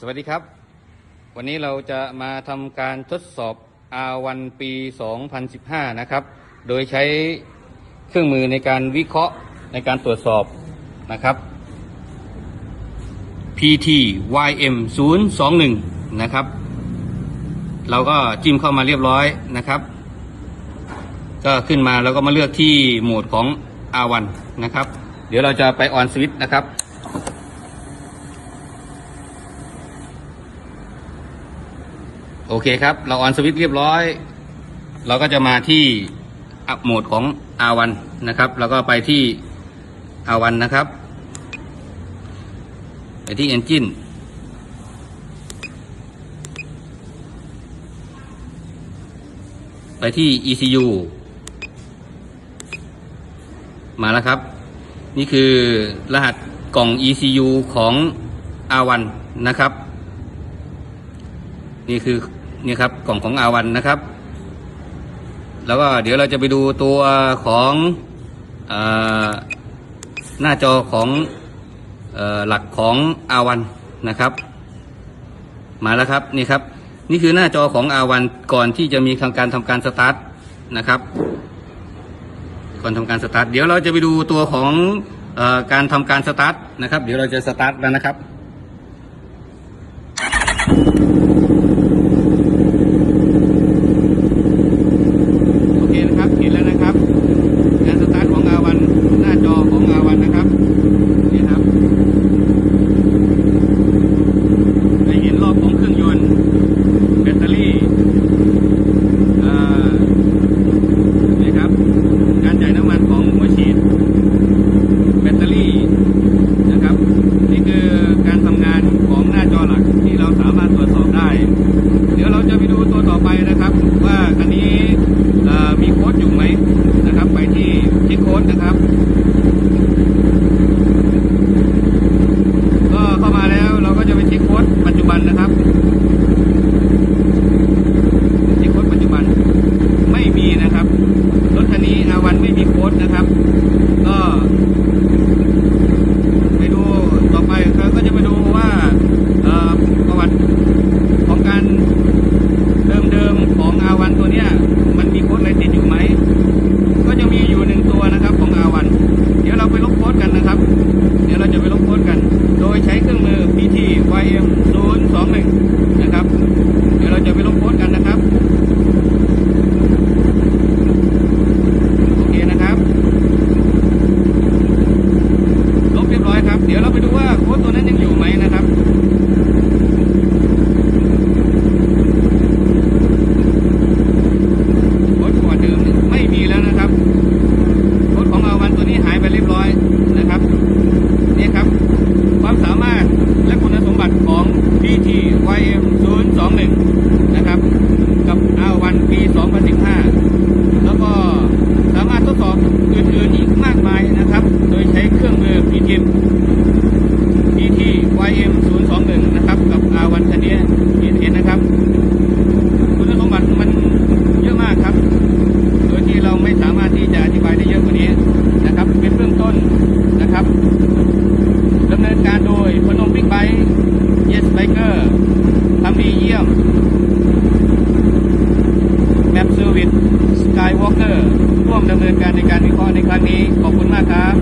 สวัสดีครับ วันนี้เราจะมาทำการทดสอบ R1 ปี 2015 นะครับ โดยใช้เครื่องมือในการวิเคราะห์ในการตรวจสอบนะครับ PT YM 021 นะครับ เราก็จิ้มเข้ามาเรียบร้อยนะครับ ก็ขึ้นมาแล้วก็มาเลือกที่โหมดของ R1 นะครับ เดี๋ยวเราจะไปออนสวิตช์นะครับ โอเคครับ เราออนสวิตช์เรียบร้อย เราก็จะมาที่อัพโหมดของ R1 นะครับ แล้วก็ไปที่ R1 นะครับ ไปที่ Engine ไปที่ ECU มาแล้วครับ นี่คือรหัสกล่อง ECU ของ R1 นะครับ นี่คือ นี่ครับกล่องของอาวันนะครับ แล้วก็เดี๋ยวเราจะไปดูตัวของอหน้าจอของอหลักของอาวันนะครับ มาแล้วครับนี่ครับ นี่คือหน้าจอของอาวันก่อนที่จะมีทำการทำการสตาร์ทนะครับก่อนทำการสตาร์ทเดี๋ยวเราจะไปดูตัวของอการทำการสตาร์ทนะครับ เดี๋ยวเราจะสตาร์ทแล้วนะครับ ม PT YM 021นะครับกับ R1 คันนี้เห็นนะครับ คุณสมบัติมันเยอะมากครับ โดยที่เราไม่สามารถที่จะอธิบายได้เยอะกว่านี้นะครับ เป็นเบื้องต้นนะครับดำเนินการโดยพนมบิ๊กไบค์ Yes Biker ทำดีเยี่ยมแมปเซอร์วิสสกายวอล์กเกอร์ร่วมดำเนินการในการวิเคราะห์ในครั้งนี้ ขอบคุณมากครับ